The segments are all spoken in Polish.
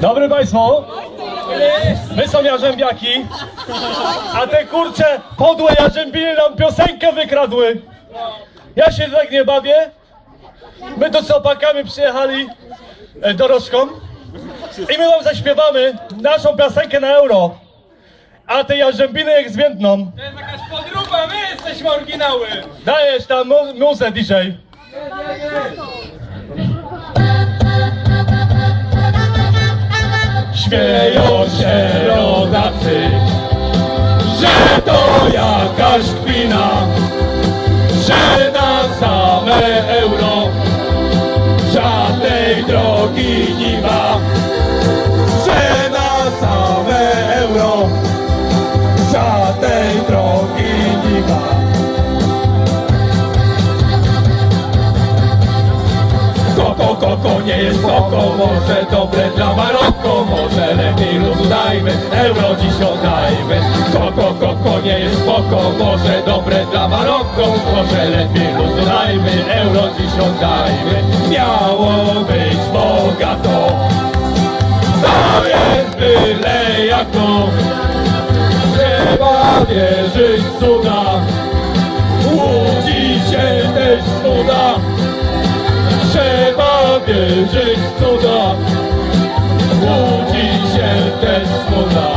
Dobry Państwo, my są jarzębiaki, a te kurcze podłe jarzębiny nam piosenkę wykradły. Ja się tak nie bawię. My tu z opakami przyjechali e, dorożką i my wam zaśpiewamy naszą piosenkę na euro. A te jarzębiny jak zwiędną. To jest jakaś podróba, my jesteśmy oryginały! Dajesz tam mu- muzę dzisiaj. Śmieją się rodacy, że to jakaś kpina, że na same Koko nie jest koko, może dobre dla Maroko, może lepiej luz dajmy, euro dziś oddajmy. Koko, koko nie jest spoko, może dobre dla Maroko, może lepiej luz dajmy, euro dziś oddajmy. Miało być bogato, to jest byle jako, trzeba wierzyć w cuda, łudzi się też cuda. Wierzyć cuda Łudzi się też smuda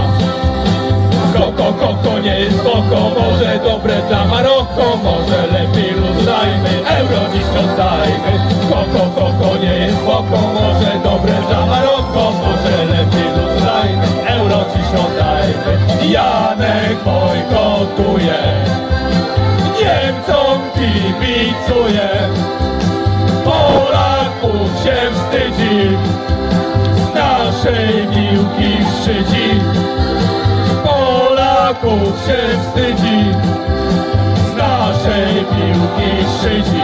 Koko, koko nie jest spoko Może dobre dla Maroko Może lepiej luz dajmy Euro dziś oddajmy. Koko, koko nie jest spoko Może dobre dla Maroko Może lepiej luz dajmy Euro dziś oddajmy. Janek bojkotuje Niemcom kibicuje naszej piłki szydzi. Polaków się wstydzi, z naszej piłki szydzi.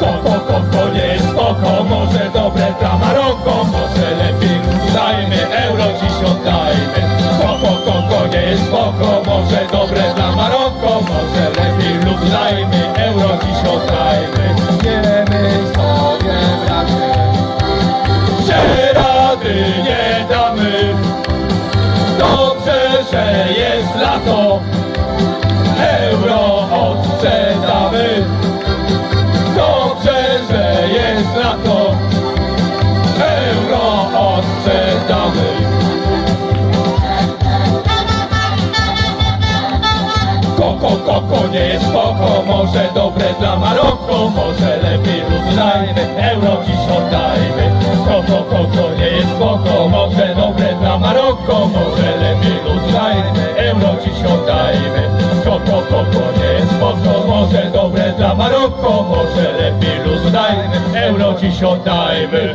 Koko, koko nie jest spoko, może dobre dla Maroko, może lepiej dajmy, euro dziś oddajmy. Koko, koko nie jest spoko, może dobre dla Maroko, może lepiej luz dajmy, euro dziś oddajmy. Rady nie damy. Dobrze, że jest lato, euro odsprzedamy. Dobrze, że jest lato, euro odsprzedamy. Koko, koko nie jest spoko, może dobre dla Maroko, może lepiej uznajmy, euro dziś oddajmy. Oddajmy. Koko, koko nie spoko, może dobre dla Maroko, może lepiej uznajmy, euro dziś oddajmy.